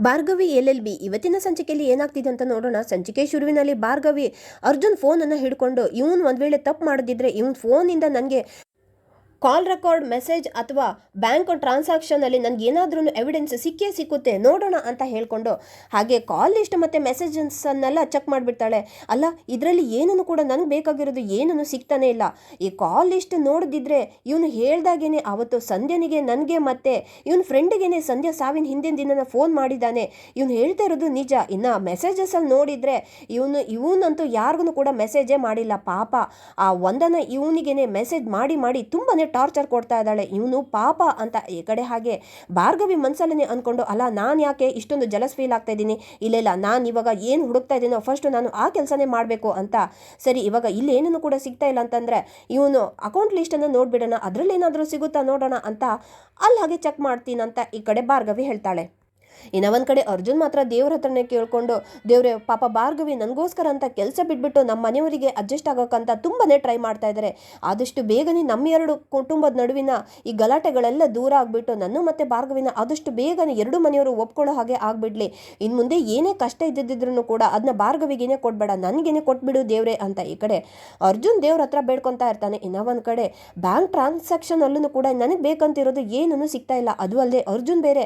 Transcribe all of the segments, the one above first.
Bhargavi L L B. ಇವತ್ತಿನ ಸಂಚಿಕೆಯಲ್ಲಿ ಏನಾಗ್ತಿದೆ ಅಂತ ನೋಡೋಣ. ಸಂಚಿಕೆ ಶುರುವಿನಲ್ಲಿ ಭಾರ್ಗವಿ ಅರ್ಜುನ್ ಫೋನನ್ನು ಹಿಡ್ಕೊಂಡು ಇವನು ಒಂದು ವೇಳೆ ತಪ್ಪು ಮಾಡದಿದ್ರೆ ಇವನ್ ಫೋನಿಂದ ನನಗೆ ಕಾಲ್ ರೆಕಾರ್ಡ್, ಮೆಸೇಜ್ ಅಥವಾ ಬ್ಯಾಂಕ್ ಟ್ರಾನ್ಸಾಕ್ಷನಲ್ಲಿ ನನಗೆ ಏನಾದ್ರೂ ಎವಿಡೆನ್ಸ್ ಸಿಕ್ಕೇ ಸಿಕ್ಕುತ್ತೆ, ನೋಡೋಣ ಅಂತ ಹೇಳಿಕೊಂಡು ಹಾಗೆ ಕಾಲ್ ಲಿಸ್ಟ್ ಮತ್ತು ಮೆಸೇಜಸ್ಸನ್ನೆಲ್ಲ ಚೆಕ್ ಮಾಡಿಬಿಡ್ತಾಳೆ. ಅಲ್ಲ, ಇದರಲ್ಲಿ ಏನನ್ನು ಕೂಡ ನನಗೆ ಬೇಕಾಗಿರೋದು ಏನನ್ನು ಸಿಗ್ತಾನೆ ಇಲ್ಲ. ಈ ಕಾಲ್ ಲಿಸ್ಟ್ ನೋಡಿದ್ರೆ ಇವನು ಹೇಳ್ದಾಗೇನೆ ಅವತ್ತು ಸಂಧ್ಯನಿಗೆ ನನಗೆ ಮತ್ತೆ, ಇವನ ಫ್ರೆಂಡಿಗೇನೆ ಸಂಧ್ಯಾ ಸಾವಿನ ಹಿಂದಿನ ದಿನ ಫೋನ್ ಮಾಡಿದ್ದಾನೆ ಇವನು ಹೇಳ್ತಾ ಇರೋದು ನಿಜ. ಇನ್ನು ಮೆಸೇಜಸ್ಸಲ್ಲಿ ನೋಡಿದರೆ ಇವನು, ಇವನಂತೂ ಯಾರಿಗೂ ಕೂಡ ಮೆಸೇಜೇ ಮಾಡಿಲ್ಲ, ಪಾಪ. ಆ ಒಂದನ್ನು ಇವನಿಗೇನೆ ಮೆಸೇಜ್ ಮಾಡಿ ಮಾಡಿ ತುಂಬಾನೇ ಟಾರ್ಚರ್ ಕೊಡ್ತಾ ಇದ್ದಾಳೆ. ಇವನು ಪಾಪ ಅಂತ ಈ ಕಡೆ ಹಾಗೆ ಭಾರ್ಗವಿ ಮನ್ಸಲ್ಲೇ ಅಂದ್ಕೊಂಡು ಅಲ್ಲ, ನಾನು ಯಾಕೆ ಇಷ್ಟೊಂದು ಜಲಸ್ ಫೀಲ್ ಆಗ್ತಾ ಇದ್ದೀನಿ? ಇಲ್ಲ ಇಲ್ಲ, ನಾನು ಇವಾಗ ಏನು ಹುಡುಕ್ತಾ ಇದ್ದೀನೋ ಫಸ್ಟ್ ನಾನು ಆ ಕೆಲಸನೇ ಮಾಡಬೇಕು ಅಂತ. ಸರಿ, ಇವಾಗ ಇಲ್ಲಿ ಕೂಡ ಸಿಗ್ತಾ ಇಲ್ಲ ಅಂತಂದರೆ, ಇವನು ಅಕೌಂಟ್ ಲಿಸ್ಟನ್ನು ನೋಡಿಬಿಡೋಣ, ಅದರಲ್ಲೇನಾದರೂ ಸಿಗುತ್ತಾ ನೋಡೋಣ ಅಂತ ಅಲ್ಲಿ ಹಾಗೆ ಚೆಕ್ ಮಾಡ್ತೀನಂತ ಈ ಕಡೆ ಭಾರ್ಗವಿ ಹೇಳ್ತಾಳೆ. ಇನ್ನು ಒಂದು ಕಡೆ ಅರ್ಜುನ್ ಮಾತ್ರ ದೇವ್ರ ಹತ್ರನೇ ಕೇಳ್ಕೊಂಡು, ದೇವ್ರೆ, ಪಾಪ ಭಾರ್ಗವಿ ನನಗೋಸ್ಕರ ಅಂತ ಕೆಲಸ ಬಿಟ್ಬಿಟ್ಟು ನಮ್ಮ ಮನೆಯವರಿಗೆ ಅಡ್ಜಸ್ಟ್ ಆಗೋಕ್ಕಂತ ತುಂಬನೇ ಟ್ರೈ ಮಾಡ್ತಾ ಇದ್ದಾರೆ ಆದಷ್ಟು ಬೇಗನೆ ನಮ್ಮ ಎರಡು ಕುಟುಂಬದ ನಡುವಿನ ಈ ಗಲಾಟೆಗಳೆಲ್ಲ ದೂರ ಆಗಿಬಿಟ್ಟು ನನ್ನ ಮತ್ತು ಭಾರ್ಗವಿನ ಆದಷ್ಟು ಬೇಗನೆ ಎರಡು ಮನೆಯವರು ಒಪ್ಕೊಳ್ಳೋ ಹಾಗೆ ಆಗ್ಬಿಡ್ಲಿ. ಇನ್ನು ಮುಂದೆ ಏನೇ ಕಷ್ಟ ಇದ್ದಿದ್ದರೂ ಕೂಡ ಅದನ್ನ ಭಾರ್ಗವಿಗೇನೆ ಕೊಡ್ಬೇಡ, ನನಗೇನೆ ಕೊಟ್ಬಿಡು ದೇವ್ರೆ ಅಂತ ಈ ಕಡೆ ಅರ್ಜುನ್ ದೇವ್ರ ಹತ್ರ ಬೇಡ್ಕೊತಾ ಇರ್ತಾನೆ. ಇನ್ನ ಒಂದು ಕಡೆ ಬ್ಯಾಂಕ್ ಟ್ರಾನ್ಸಾಕ್ಷನ್ ಅಲ್ಲೂ ಕೂಡ ನನಗೆ ಬೇಕಂತಿರೋದು ಏನೂ ಸಿಗ್ತಾ ಇಲ್ಲ. ಅದು ಅಲ್ಲದೆ ಅರ್ಜುನ್ ಬೇರೆ,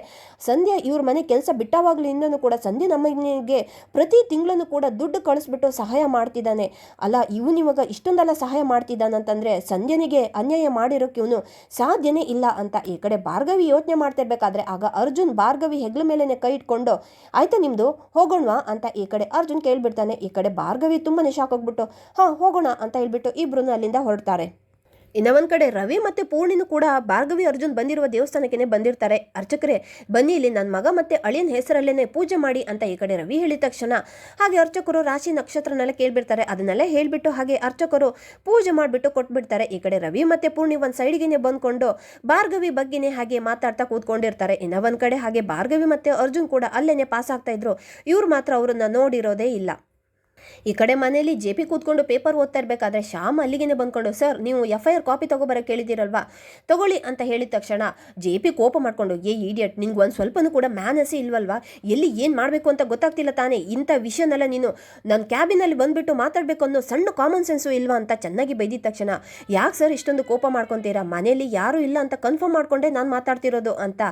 ಸಂಧ್ಯಾ, ಇವ್ರ ಮನೆ ಕೆಲಸ ಬಿಟ್ಟವಾಗ್ಲಿಂದನೂ ಕೂಡ ಸಂಧೆ ನಮಗೆ ಪ್ರತಿ ತಿಂಗಳನ್ನು ಕೂಡ ದುಡ್ಡು ಕಳಿಸ್ಬಿಟ್ಟು ಸಹಾಯ ಮಾಡ್ತಿದ್ದಾನೆ. ಅಲ್ಲ, ಇವನು ಇವಾಗ ಇಷ್ಟೊಂದೆಲ್ಲ ಸಹಾಯ ಮಾಡ್ತಿದ್ದಾನಂತಂದರೆ ಸಂಧ್ಯನಿಗೆ ಅನ್ಯಾಯ ಮಾಡಿರೋಕೆ ಇವನು ಸಾಧ್ಯನೇ ಇಲ್ಲ ಅಂತ ಈ ಕಡೆ ಭಾರ್ಗವಿ ಯೋಚನೆ ಮಾಡ್ತಿರ್ಬೇಕಾದ್ರೆ ಆಗ ಅರ್ಜುನ್ ಭಾರ್ಗವಿ ಹೆಗ್ಲ ಮೇಲೆನೆ ಕೈ ಇಟ್ಕೊಂಡು, ಆಯ್ತಾ ನಿಮ್ದು? ಹೋಗೋಣವಾ? ಅಂತ ಈ ಕಡೆ ಅರ್ಜುನ್ ಕೇಳಿಬಿಡ್ತಾನೆ. ಈ ಕಡೆ ಭಾರ್ಗವಿ ತುಂಬಾ ಶಾಕ್ ಹೋಗ್ಬಿಟ್ಟು, ಹಾ, ಹೋಗೋಣ ಅಂತ ಹೇಳ್ಬಿಟ್ಟು ಇಬ್ರು ಅಲ್ಲಿಂದ ಹೊರಡ್ತಾರೆ. ಇನ್ನ ಒಂದು ಕಡೆ ರವಿ ಮತ್ತೆ ಪೂರ್ಣಿನೂ ಕೂಡ ಭಾರ್ಗವಿ, ಅರ್ಜುನ್ ಬಂದಿರುವ ದೇವಸ್ಥಾನಕ್ಕೆ ಬಂದಿರ್ತಾರೆ. ಅರ್ಚಕರೇ, ಬನ್ನಿ ಇಲ್ಲಿ ನನ್ನ ಮಗ ಮತ್ತೆ ಅಳಿಯನ ಹೆಸರಲ್ಲೇನೆ ಪೂಜೆ ಮಾಡಿ ಅಂತ ಈ ಕಡೆ ರವಿ ಹೇಳಿದ ತಕ್ಷಣ ಹಾಗೆ ಅರ್ಚಕರು ರಾಶಿ ನಕ್ಷತ್ರನೆಲ್ಲ ಕೇಳಿಬಿಡ್ತಾರೆ. ಅದನ್ನೆಲ್ಲ ಹೇಳಿಬಿಟ್ಟು ಹಾಗೆ ಅರ್ಚಕರು ಪೂಜೆ ಮಾಡಿಬಿಟ್ಟು ಕೊಟ್ಬಿಡ್ತಾರೆ. ಈ ಕಡೆ ರವಿ ಮತ್ತೆ ಪೂರ್ಣಿ ಒಂದು ಸೈಡ್ಗೆನೆ ಬಂದ್ಕೊಂಡು ಭಾರ್ಗವಿ ಬಗ್ಗೆನೇ ಹಾಗೆ ಮಾತಾಡ್ತಾ ಕೂತ್ಕೊಂಡಿರ್ತಾರೆ. ಇನ್ನ ಒಂದು ಕಡೆ ಹಾಗೆ ಭಾರ್ಗವಿ ಮತ್ತೆ ಅರ್ಜುನ್ ಕೂಡ ಅಲ್ಲೇನೆ ಪಾಸ್ ಆಗ್ತಾ ಇದ್ರು. ಇವ್ರು ಮಾತ್ರ ಅವ್ರನ್ನ ನೋಡಿರೋದೇ ಇಲ್ಲ. ಈ ಕಡೆ ಮನೆಯಲ್ಲಿ ಜೆ ಪಿ ಕೂತ್ಕೊಂಡು ಪೇಪರ್ ಓದ್ತಾ ಇರಬೇಕಾದ್ರೆ ಶ್ಯಾಮ್ ಅಲ್ಲಿಗೆ ಬಂದ್ಕೊಂಡು, ಸರ್, ನೀವು ಎಫ್ ಐ ಆರ್ ಕಾಪಿ ತೊಗೊಬರ ಕೇಳಿದ್ದೀರಲ್ವಾ ತಗೊಳ್ಳಿ ಅಂತ ಹೇಳಿದ ತಕ್ಷಣ ಜೆ ಪಿ ಕೋಪ ಮಾಡ್ಕೊಂಡು, ಏ ಇಡಿಯಟ್ ನಿಂಗೆ ಒಂದು ಸ್ವಲ್ಪನೂ ಕೂಡ ಮ್ಯಾನಸ್ಸೇ ಇಲ್ವಲ್ವಾ? ಎಲ್ಲಿ ಏನು ಮಾಡಬೇಕು ಅಂತ ಗೊತ್ತಾಗ್ತಿಲ್ಲ ತಾನೇ, ಇಂಥ ವಿಷಯನೆಲ್ಲ ನೀನು ನನ್ನ ಕ್ಯಾಬಿನಲ್ಲಿ ಬಂದುಬಿಟ್ಟು ಮಾತಾಡಬೇಕು ಅನ್ನೋ ಸಣ್ಣ ಕಾಮನ್ ಸೆನ್ಸು ಇಲ್ವಾ? ಅಂತ ಚೆನ್ನಾಗಿ ಬೈದಿದ ತಕ್ಷಣ, ಯಾಕೆ ಸರ್ ಇಷ್ಟೊಂದು ಕೋಪ ಮಾಡ್ಕೊತೀರಾ? ಮನೆಯಲ್ಲಿ ಯಾರೂ ಇಲ್ಲ ಅಂತ ಕನ್ಫರ್ಮ್ ಮಾಡಿಕೊಂಡೆ ನಾನು ಮಾತಾಡ್ತಿರೋದು ಅಂತ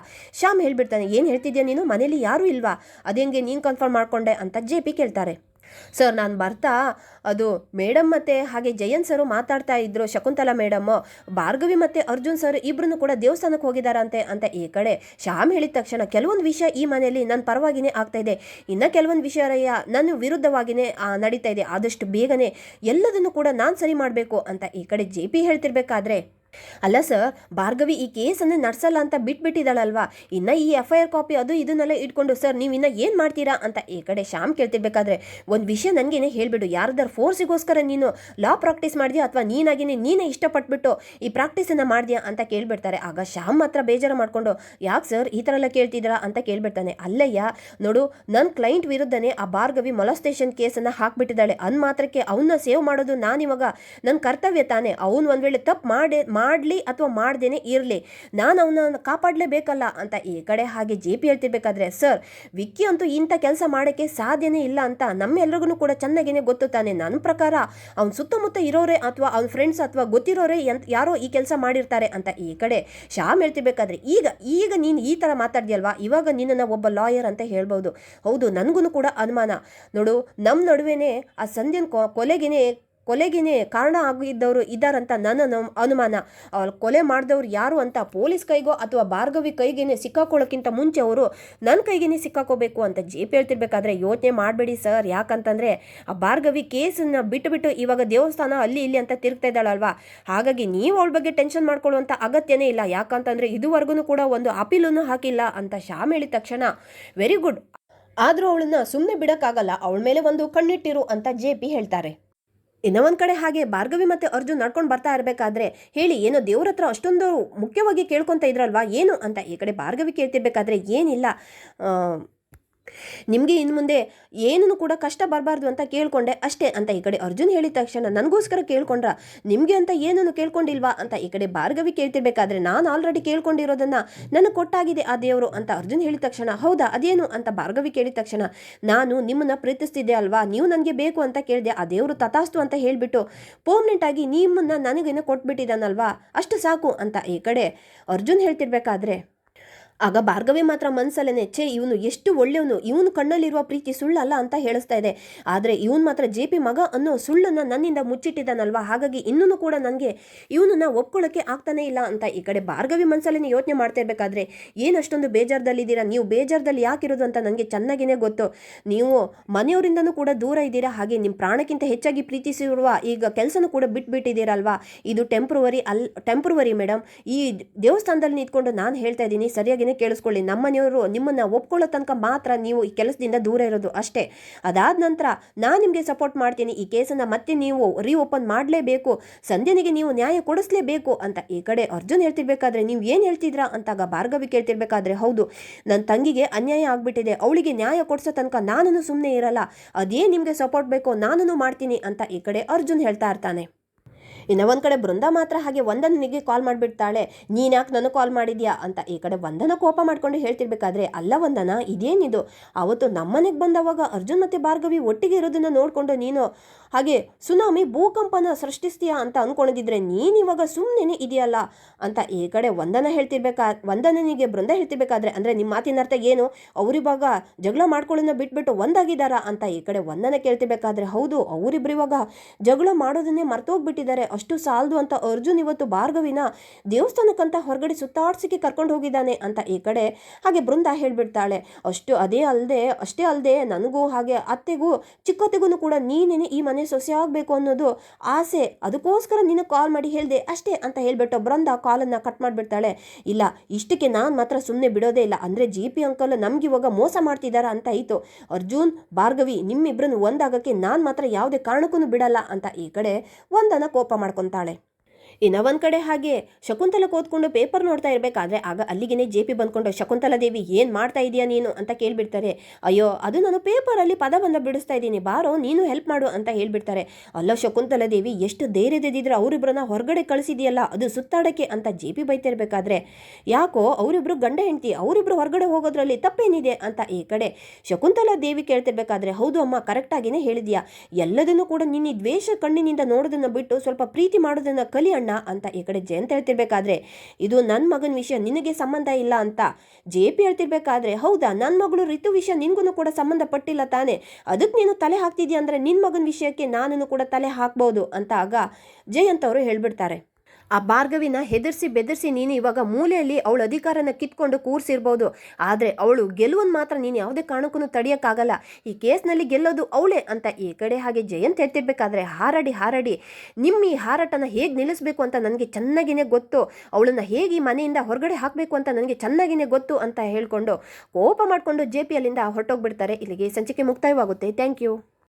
ಶ್ಯಾಮ್ ಹೇಳ್ಬಿಡ್ತಾನೆ, ಏನು ಹೇಳ್ತಿದ್ಯಾ ನೀನು? ಮನೇಲಿ ಯಾರೂ ಇಲ್ವಾ? ಅದೇಂಗೆ ನೀನು ಕನ್ಫರ್ಮ್ ಮಾಡಿಕೊಂಡೆ? ಅಂತ ಜೆ ಪಿ ಕೇಳ್ತಾರೆ. ಸರ್, ನಾನು ಬರ್ತಾ, ಅದು ಮೇಡಮ್ ಮತ್ತು ಹಾಗೆ ಜಯಂತ್ ಸರು ಮಾತಾಡ್ತಾ ಇದ್ರು, ಶಕುಂತಲಾ ಮೇಡಮ್ಮು ಭಾರ್ಗವಿ ಮತ್ತು ಅರ್ಜುನ್ ಸರ್ ಇಬ್ಬರನ್ನು ಕೂಡ ದೇವಸ್ಥಾನಕ್ಕೆ ಹೋಗಿದ್ದಾರಂತೆ ಅಂತ ಈ ಕಡೆ ಶ್ಯಾಮ್ ಹೇಳಿದ ತಕ್ಷಣ ಕೆಲವೊಂದು ವಿಷಯ ಈ ಮನೆಯಲ್ಲಿ ನನ್ನ ಪರವಾಗಿನೇ ಆಗ್ತಾ ಇದೆ. ಇನ್ನು ಕೆಲವೊಂದು ವಿಷಯ ನನ್ನ ವಿರುದ್ಧವಾಗಿಯೇ ನಡೀತಾ ಇದೆ. ಆದಷ್ಟು ಬೇಗನೆ ಎಲ್ಲದನ್ನು ಕೂಡ ನಾನು ಸರಿ ಮಾಡಬೇಕು ಅಂತ ಈ ಕಡೆ ಜೆ ಪಿ ಹೇಳ್ತಿರ್ಬೇಕಾದ್ರೆ. ಅಲ್ಲ ಸರ್, ಭಾರ್ಗವಿ ಈ ಕೇಸನ್ನು ನಡೆಸಲ್ಲ ಅಂತ ಬಿಟ್ಬಿಟ್ಟಿದ್ದಾಳಲ್ವಾ? ಇನ್ನು ಈ ಎಫ್ ಐ ಆರ್ ಕಾಪಿ ಅದು ಇದನ್ನೆಲ್ಲ ಇಟ್ಕೊಂಡು, ಸರ್, ನೀವು ಇನ್ನು ಏನು ಮಾಡ್ತೀರಾ? ಅಂತ ಈ ಕಡೆ ಶ್ಯಾಮ್ ಕೇಳ್ತಿರ್ಬೇಕಾದ್ರೆ ಒಂದು ವಿಷಯ ನನಗೇನೆ ಹೇಳಿಬಿಡು. ಯಾರ್ದಾರು ಫೋರ್ಸಿಗೋಸ್ಕರ ನೀನು ಲಾ ಪ್ರಾಕ್ಟೀಸ್ ಮಾಡಿದ್ಯಾ ಅಥವಾ ನೀನಾಗಿನೇ ನೀನೇ ಇಷ್ಟಪಟ್ಬಿಟ್ಟು ಈ ಪ್ರಾಕ್ಟೀಸನ್ನು ಮಾಡಿದ್ಯಾ ಅಂತ ಕೇಳಿಬಿಡ್ತಾರೆ. ಆಗ ಶ್ಯಾಮ್ ಮಾತ್ರ ಬೇಜಾರು ಮಾಡಿಕೊಂಡು, ಯಾಕೆ ಸರ್ ಈ ಥರ ಎಲ್ಲ ಕೇಳ್ತಿದ್ದೀರಾ? ಅಂತ ಕೇಳಿಬಿಡ್ತಾನೆ. ಅಲ್ಲಯ್ಯ, ನೋಡು ನನ್ನ ಕ್ಲೈಂಟ್ ವಿರುದ್ಧನೇ ಆ ಭಾರ್ಗವಿ ಮೊಲಸ್ಟೇಷನ್ ಕೇಸನ್ನು ಹಾಕಿಬಿಟ್ಟಿದ್ದಾಳೆ. ಅನ್ ಮಾತ್ರಕ್ಕೆ ಅವನ್ನ ಸೇವ್ ಮಾಡೋದು ನಾನಿವಾಗ ನನ್ನ ಕರ್ತವ್ಯ ತಾನೇ. ಅವನು ಒಂದು ವೇಳೆ ತಪ್ಪು ಮಾಡಿ ಮಾಡಲಿ ಅಥವಾ ಮಾಡ್ದೇನೆ ಇರಲಿ, ನಾನು ಅವನನ್ನು ಕಾಪಾಡಲೇಬೇಕಲ್ಲ ಅಂತ ಈ ಕಡೆ ಹಾಗೆ ಜೆ ಪಿ ಹೇಳ್ತಿರ್ಬೇಕಾದ್ರೆ, ಸರ್, ವಿಕ್ಕಿ ಅಂತೂ ಇಂಥ ಕೆಲಸ ಮಾಡೋಕ್ಕೆ ಸಾಧ್ಯನೇ ಇಲ್ಲ ಅಂತ ನಮ್ಮೆಲ್ರಿಗೂ ಕೂಡ ಚೆನ್ನಾಗೇನೆ ಗೊತ್ತು ತಾನೆ. ನನ್ನ ಪ್ರಕಾರ ಅವ್ನ ಸುತ್ತಮುತ್ತ ಇರೋರೇ ಅಥವಾ ಅವ್ನ ಫ್ರೆಂಡ್ಸ್ ಅಥವಾ ಗೊತ್ತಿರೋರೇ ಎಂತ ಯಾರೋ ಈ ಕೆಲಸ ಮಾಡಿರ್ತಾರೆ ಅಂತ ಈ ಕಡೆ ಶ್ಯಾಮ್ ಹೇಳ್ತಿರ್ಬೇಕಾದ್ರೆ, ಈಗ ಈಗ ನೀನು ಈ ಥರ ಮಾತಾಡ್ದಿಯಲ್ವಾ? ಇವಾಗ ನಿನ್ನನ್ನು ಒಬ್ಬ ಲಾಯರ್ ಅಂತ ಹೇಳ್ಬೋದು. ಹೌದು ನನಗೂ ಕೂಡ ಅನುಮಾನ. ನೋಡು ನಮ್ಮ ನಡುವೆನೇ ಆ ಸಂಧ್ಯನ ಕೊಲೆಗೇನೆ ಕೊಲೆಗೇನೆ ಕಾರಣ ಆಗಿದ್ದವರು ಇದ್ದಾರಂತ ನನ್ನ ನಮ್- ಅನುಮಾನ. ಅವ್ರು ಕೊಲೆ ಮಾಡಿದವ್ರು ಯಾರು ಅಂತ ಪೊಲೀಸ್ ಕೈಗೋ ಅಥವಾ ಭಾರ್ಗವಿ ಕೈಗೇನೆ ಸಿಕ್ಕಾಕೊಳ್ಳೋಕ್ಕಿಂತ ಮುಂಚೆ ಅವರು ನನ್ನ ಕೈಗೇನೆ ಸಿಕ್ಕಾಕೋಬೇಕು ಅಂತ ಜೆ ಪಿ ಹೇಳ್ತಿರ್ಬೇಕಾದ್ರೆ ಯೋಚನೆ ಮಾಡಬೇಡಿ ಸರ್. ಯಾಕಂತಂದರೆ ಆ ಭಾರ್ಗವಿ ಕೇಸನ್ನ ಬಿಟ್ಟುಬಿಟ್ಟು ಇವಾಗ ದೇವಸ್ಥಾನ ಅಲ್ಲಿ ಇಲ್ಲಿ ಅಂತ ತಿರುಗ್ತಾ ಇದ್ದಾಳಲ್ವಾ? ಹಾಗಾಗಿ ನೀವು ಅವಳ ಬಗ್ಗೆ ಟೆನ್ಷನ್ ಮಾಡ್ಕೊಳ್ಳುವಂಥ ಅಗತ್ಯನೇ ಇಲ್ಲ. ಯಾಕಂತಂದರೆ ಇದುವರೆಗೂ ಕೂಡ ಒಂದು ಅಪೀಲನ್ನು ಹಾಕಿಲ್ಲ ಅಂತ ಶ್ಯಾಮ್ ಹೇಳಿದ ತಕ್ಷಣ. Very good. ಆದರೂ ಅವಳನ್ನ ಸುಮ್ಮನೆ ಬಿಡೋಕ್ಕಾಗಲ್ಲ. ಅವಳ ಮೇಲೆ ಒಂದು ಕಣ್ಣಿಟ್ಟಿರು ಅಂತ ಜೆ ಪಿ ಹೇಳ್ತಾರೆ. ಇನ್ನೂ ಒಂದು ಕಡೆ ಹಾಗೆ ಭಾರ್ಗವಿ ಮತ್ತು ಅರ್ಜುನ್ ನಡ್ಕೊಂಡು ಬರ್ತಾ ಇರಬೇಕಾದ್ರೆ ಹೇಳಿ, ಏನು ದೇವ್ರ ಹತ್ರ ಅಷ್ಟೊಂದು ಮುಖ್ಯವಾಗಿ ಕೇಳ್ಕೊತ ಇದ್ರಲ್ವಾ? ಏನು? ಅಂತ ಈ ಕಡೆ ಭಾರ್ಗವಿ ಕೇಳ್ತಿರ್ಬೇಕಾದ್ರೆ ಏನಿಲ್ಲ. ನಿಮಗೆ ಇನ್ನು ಮುಂದೆ ಏನೂ ಕೂಡ ಕಷ್ಟ ಬರಬಾರ್ದು ಅಂತ ಕೇಳ್ಕೊಂಡೆ ಅಷ್ಟೇ ಅಂತ ಈ ಕಡೆ ಅರ್ಜುನ್ ಹೇಳಿದ ತಕ್ಷಣ ನನಗೋಸ್ಕರ ಕೇಳ್ಕೊಂಡ್ರ, ನಿಮಗೆ ಅಂತ ಏನನ್ನು ಕೇಳ್ಕೊಂಡಿಲ್ವಾ ಅಂತ ಈ ಕಡೆ ಭಾರ್ಗವಿ ಕೇಳ್ತಿರ್ಬೇಕಾದ್ರೆ ನಾನು ಆಲ್ರೆಡಿ ಕೇಳ್ಕೊಂಡಿರೋದನ್ನು ನನಗೆ ಕೊಟ್ಟಾಗಿದೆ ಆ ದೇವರು ಅಂತ ಅರ್ಜುನ್ ಹೇಳಿದ ತಕ್ಷಣ, ಹೌದಾ ಅದೇನು ಅಂತ ಭಾರ್ಗವಿ ಕೇಳಿದ ತಕ್ಷಣ, ನಾನು ನಿಮ್ಮನ್ನು ಪ್ರೀತಿಸ್ತಿದ್ದೆ ಅಲ್ವಾ, ನೀವು ನನಗೆ ಬೇಕು ಅಂತ ಕೇಳಿದೆ, ಆ ದೇವರು ತಥಾಸ್ತು ಅಂತ ಹೇಳಿಬಿಟ್ಟು ಪರ್ಮನೆಂಟ್ ಆಗಿ ನಿಮ್ಮನ್ನ ನನಗೇನೋ ಕೊಟ್ಬಿಟ್ಟಿದ್ದಾನಲ್ವಾ ಅಷ್ಟು ಸಾಕು ಅಂತ ಈ ಕಡೆ ಅರ್ಜುನ್ ಹೇಳ್ತಿರ್ಬೇಕಾದ್ರೆ ಆಗ ಭಾರ್ಗವಿ ಮಾತ್ರ ಮನಸ್ಸಲ್ಲೇನೆ ಛೇ, ಇವನು ಎಷ್ಟು ಒಳ್ಳೆಯವನು, ಇವನ್ ಕಣ್ಣಲ್ಲಿರುವ ಪ್ರೀತಿ ಸುಳ್ಳಲ್ಲ ಅಂತ ಹೇಳಿಸ್ತಾ ಇದೆ. ಆದರೆ ಇವನು ಮಾತ್ರ ಜೆ ಪಿ ಮಗ ಅನ್ನೋ ಸುಳ್ಳನ್ನು ನನ್ನಿಂದ ಮುಚ್ಚಿಟ್ಟಿದ್ದಾನಲ್ವಾ? ಹಾಗಾಗಿ ಇನ್ನೂ ಕೂಡ ನನಗೆ ಇವನನ್ನ ಒಪ್ಕೊಳ್ಳೋಕ್ಕೆ ಆಗ್ತಾನೆ ಇಲ್ಲ ಅಂತ ಈ ಕಡೆ ಭಾರ್ಗವಿ ಮನ್ಸಲ್ಲೇನೆ ಯೋಚನೆ ಮಾಡ್ತಾ ಇರಬೇಕಾದ್ರೆ, ಏನು ಅಷ್ಟೊಂದು ಬೇಜಾರದಲ್ಲಿದ್ದೀರಾ? ನೀವು ಬೇಜಾರದಲ್ಲಿ ಯಾಕಿರೋದು ಅಂತ ನನಗೆ ಚೆನ್ನಾಗಿನೇ ಗೊತ್ತು. ನೀವು ಮನೆಯವರಿಂದನೂ ಕೂಡ ದೂರ ಇದ್ದೀರಾ? ಹಾಗೆ ನಿಮ್ಮ ಪ್ರಾಣಕ್ಕಿಂತ ಹೆಚ್ಚಾಗಿ ಪ್ರೀತಿಸಿರುವ ಈಗ ಕೆಲಸನೂ ಕೂಡ ಬಿಟ್ಬಿಟ್ಟಿದ್ದೀರಲ್ವಾ? ಇದು ಟೆಂಪ್ರವರಿ ಅಲ್ ಟೆಂಪ್ರವರಿ ಮೇಡಮ್ ಈ ದೇವಸ್ಥಾನದಲ್ಲಿ ನಿಂತ್ಕೊಂಡು ನಾನು ಹೇಳ್ತಾ ಇದ್ದೀನಿ ಕೇಳಿಸ್ಕೊಳ್ಳಿ. ನಮ್ಮನೆಯವರು ನಿಮ್ಮನ್ನ ಒಪ್ಕೊಳ್ಳೋ ತನಕ ಮಾತ್ರ ನೀವು ಈ ಕೆಲಸದಿಂದ ದೂರ ಇರೋದು ಅಷ್ಟೇ. ಅದಾದ ನಂತರ ನಾನು ನಿಮಗೆ ಸಪೋರ್ಟ್ ಮಾಡ್ತೀನಿ. ಈ ಕೇಸನ್ನು ಮತ್ತೆ ನೀವು ರೀಓಪನ್ ಮಾಡಲೇಬೇಕು. ಸಂಧ್ಯನಿಗೆ ನೀವು ನ್ಯಾಯ ಕೊಡಿಸ್ಲೇಬೇಕು ಅಂತ ಈ ಕಡೆ ಅರ್ಜುನ್ ಹೇಳ್ತಿರ್ಬೇಕಾದ್ರೆ ನೀವು ಏನು ಹೇಳ್ತಿದ್ರಾ ಅಂತಾಗ ಭಾರ್ಗವಿ ಕೇಳ್ತಿರ್ಬೇಕಾದ್ರೆ ಹೌದು. ನನ್ನ ತಂಗಿಗೆ ಅನ್ಯಾಯ ಆಗಿಬಿಟ್ಟಿದೆ. ಅವಳಿಗೆ ನ್ಯಾಯ ಕೊಡಿಸೋ ತನಕ ನಾನು ಸುಮ್ಮನೆ ಇರಲ್ಲ. ಅದೇ ನಿಮಗೆ ಸಪೋರ್ಟ್ ಬೇಕೋ ನಾನು ಮಾಡ್ತೀನಿ ಅಂತ ಈ ಕಡೆ ಅರ್ಜುನ್ ಹೇಳ್ತಾ ಇರ್ತಾನೆ. ಇನ್ನು ಒಂದು ಕಡೆ ಬೃಂದ ಮಾತ್ರ ಹಾಗೆ ವಂದನಿಗೆ ಕಾಲ್ ಮಾಡಿಬಿಡ್ತಾಳೆ. ನೀನು ಯಾಕೆ ನನಗೆ ಕಾಲ್ ಮಾಡಿದ್ಯಾ? ಅಂತ ಈ ಕಡೆ ವಂದನ ಕೋಪ ಮಾಡಿಕೊಂಡು ಹೇಳ್ತಿರ್ಬೇಕಾದ್ರೆ ಅಲ್ಲ ವಂದನ, ಇದೇನಿದು? ಅವತ್ತು ನಮ್ಮನೆಗೆ ಬಂದವಾಗ ಅರ್ಜುನ್ ಮತ್ತು ಭಾರ್ಗವಿ ಒಟ್ಟಿಗೆ ಇರೋದನ್ನು ನೋಡಿಕೊಂಡು ನೀನು ಹಾಗೆ, ಸುನಾಮಿ, ಭೂಕಂಪನ ಸೃಷ್ಟಿಸ್ತೀಯಾ? ಅಂತ ಅಂದ್ಕೊಂಡಿದ್ರೆ ನೀನು ಇವಾಗ ಸುಮ್ಮನೆ ಇದೆಯಲ್ಲ? ಅಂತ ಈ ಕಡೆ ವಂದನ ಹೇಳ್ತಿರ್ಬೇಕಾ, ವಂದನನಿಗೆ ಬೃಂದ ಹೇಳ್ತಿರ್ಬೇಕಾದ್ರೆ ಅಂದರೆ ನಿಮ್ಮ ಮಾತಿನ ಅರ್ಥ ಏನು? ಅವರಿವಾಗ ಜಗಳ ಮಾಡ್ಕೊಳ್ಳೋದನ್ನ ಬಿಟ್ಬಿಟ್ಟು ಒಂದಾಗಿದ್ದಾರಾ? ಅಂತ ಈ ಕಡೆ ವಂದನ ಕೇಳ್ತಿರ್ಬೇಕಾದ್ರೆ ಹೌದು, ಅವರಿಬ್ರು ಇವಾಗ ಜಗಳ ಮಾಡೋದನ್ನೇ ಮರ್ತೋಗ್ಬಿಟ್ಟಿದ್ದಾರೆ. ಅಷ್ಟು ಸಾಲದು ಅಂತ ಅರ್ಜುನ್ ಇವತ್ತು ಭಾರ್ಗವಿನ ದೇವಸ್ಥಾನಕ್ಕಂತ ಹೊರಗಡೆ ಸುತ್ತಾಡ್ಸಿಕೆ ಕರ್ಕೊಂಡು ಹೋಗಿದ್ದಾನೆ ಅಂತ ಈ ಕಡೆ ಹಾಗೆ ಬೃಂದ ಹೇಳ್ಬಿಡ್ತಾಳೆ. ಅಷ್ಟು ಅದೇ ಅಲ್ಲದೆ ಅಷ್ಟೇ ಅಲ್ಲದೆ ನನಗೂ ಹಾಗೆ ಅತ್ತೆಗೂ ಚಿಕ್ಕತ್ತೆಗೂ ಕೂಡ ನೀನೇನೆ ಈ ಮನೆ ಸೊಸೆ ಆಗಬೇಕು ಅನ್ನೋದು ಆಸೆ. ಅದಕ್ಕೋಸ್ಕರ ನೀನು ಕಾಲ್ ಮಾಡಿ ಹೇಳಿದೆ ಅಷ್ಟೇ ಅಂತ ಹೇಳ್ಬಿಟ್ಟು ಬೃಂದ ಕಾಲನ್ನು ಕಟ್ ಮಾಡಿಬಿಡ್ತಾಳೆ. ಇಲ್ಲ, ಇಷ್ಟಕ್ಕೆ ನಾನು ಮಾತ್ರ ಸುಮ್ಮನೆ ಬಿಡೋದೇ ಇಲ್ಲ. ಅಂದರೆ ಜಿ ಪಿ ಅಂಕಲ್ ನಮ್ಗೆ ಇವಾಗ ಮೋಸ ಮಾಡ್ತಿದ್ದಾರ ಅಂತ ಆಯಿತು. ಅರ್ಜುನ್, ಭಾರ್ಗವಿ ನಿಮ್ಮಿಬ್ಬರನ್ನು ಒಂದಾಗಕ್ಕೆ ನಾನು ಮಾತ್ರ ಯಾವುದೇ ಕಾರಣಕ್ಕೂ ಬಿಡಲ್ಲ ಅಂತ ಈ ಕಡೆ ಒಂದನ ಕೋಪ ಮಾಡ್ಕೊತಾಳೆ ಇನ್ನ ಒಂದು ಕಡೆ ಹಾಗೆ ಶಕುಂತಲ ಕೂತ್ಕೊಂಡು ಪೇಪರ್ ನೋಡ್ತಾ ಇರಬೇಕಾದ್ರೆ ಆಗ ಅಲ್ಲಿಗೇನೆ ಜೆ ಪಿ ಬಂದ್ಕೊಂಡು, ಶಕುಂತಲ ದೇವಿ ಏನು ಮಾಡ್ತಾ ಇದೀಯಾ ನೀನು? ಅಂತ ಕೇಳಿಬಿಡ್ತಾರೆ. ಅಯ್ಯೋ, ಅದು ನಾನು ಪೇಪರಲ್ಲಿ ಪದ ಬಂದ ಬಿಡಿಸ್ತಾ ಇದ್ದೀನಿ. ಬಾರೋ, ನೀನು ಹೆಲ್ಪ್ ಮಾಡು ಅಂತ ಹೇಳಿಬಿಡ್ತಾರೆ. ಅಲ್ಲ ಶಕುಂತಲ ದೇವಿ, ಎಷ್ಟು ಧೈರ್ಯದಿದ್ರೆ ಅವರಿಬ್ಬರನ್ನ ಹೊರಗಡೆ ಕಳಿಸಿದೆಯಲ್ಲ, ಅದು ಸುತ್ತಾಡೋಕ್ಕೆ ಅಂತ ಜೆ ಪಿ ಬೈತಿರ್ಬೇಕಾದ್ರೆ, ಯಾಕೋ, ಅವರಿಬ್ರು ಗಂಡ ಹೆಂಡತಿ, ಅವರಿಬ್ರು ಹೊರಗಡೆ ಹೋಗೋದ್ರಲ್ಲಿ ತಪ್ಪೇನಿದೆ ಅಂತ ಈ ಕಡೆ ಶಕುಂತಲಾ ದೇವಿ ಕೇಳ್ತಿರ್ಬೇಕಾದ್ರೆ, ಹೌದು ಅಮ್ಮ ಕರೆಕ್ಟಾಗಿನೇ ಹೇಳಿದ್ಯಾ. ಎಲ್ಲದನ್ನು ಕೂಡ ನಿನ್ನ ದ್ವೇಷ ಕಣ್ಣಿನಿಂದ ನೋಡೋದನ್ನ ಬಿಟ್ಟು ಸ್ವಲ್ಪ ಪ್ರೀತಿ ಮಾಡೋದನ್ನ ಕಲಿ ಅಂತ ಈ ಕಡೆ ಜಯಂತ್ ಹೇಳ್ತಿರ್ಬೇಕಾದ್ರೆ, ಇದು ನನ್ನ ಮಗನ ವಿಷಯ ನಿನಗೆ ಸಂಬಂಧ ಇಲ್ಲ ಅಂತ ಜೆ ಪಿ ಹೇಳ್ತಿರ್ಬೇಕಾದ್ರೆ, ಹೌದಾ ನನ್ನ ಮಗಳು ಋತು ವಿಷಯ ನಿನ್ಗೂ ಕೂಡ ಸಂಬಂಧಪಟ್ಟಿಲ್ಲ ತಾನೆ ಅದಕ್ಕೆ ನೀನು ತಲೆ ಹಾಕ್ತಿದ್ಯಾ ಅಂದರೆ ನಿನ್ನ ಮಗನ ವಿಷಯಕ್ಕೆ ನಾನು ಕೂಡ ತಲೆ ಹಾಕ್ಬೋದು ಅಂತ ಆಗ ಜಯಂತ್ ಅವರು ಹೇಳ್ಬಿಡ್ತಾರೆ. ಆ ಭಾರ್ಗವಿನ ಹೆದರ್ಸಿ ಬೆದರ್ಸಿ ನೀನು ಇವಾಗ ಮೂಲೆಯಲ್ಲಿ ಅವಳ ಅಧಿಕಾರನ ಕಿತ್ಕೊಂಡು ಕೂರಿಸಿರ್ಬೋದು. ಆದರೆ ಅವಳು ಗೆಲುವನ್ನು ಮಾತ್ರ ನೀನು ಯಾವುದೇ ಕಾರಣಕ್ಕೂ ತಡೆಯೋಕ್ಕಾಗಲ್ಲ. ಈ ಕೇಸ್ನಲ್ಲಿ ಗೆಲ್ಲೋದು ಅವಳೇ ಅಂತ ಈ ಕಡೆ ಹಾಗೆ ಜಯಂತ್ ಹೇಳ್ತಿರ್ಬೇಕಾದ್ರೆ ಹಾರಾಡಿ ಹಾರಾಡಿ, ನಿಮ್ಮ ಈ ಹಾರಾಟನ ಹೇಗೆ ನಿಲ್ಲಿಸಬೇಕು ಅಂತ ನನಗೆ ಚೆನ್ನಾಗಿನೇ ಗೊತ್ತು. ಅವಳನ್ನು ಹೇಗೆ ಈ ಮನೆಯಿಂದ ಹೊರಗಡೆ ಹಾಕಬೇಕು ಅಂತ ನನಗೆ ಚೆನ್ನಾಗಿನೇ ಗೊತ್ತು ಅಂತ ಹೇಳಿಕೊಂಡು ಕೋಪ ಮಾಡಿಕೊಂಡು ಜೆ ಪಿ ಅಲ್ಲಿಂದ ಹೊರಟೋಗ್ಬಿಡ್ತಾರೆ. ಇಲ್ಲಿಗೆ ಸಂಚಿಕೆ ಮುಕ್ತಾಯವಾಗುತ್ತೆ. Thank you.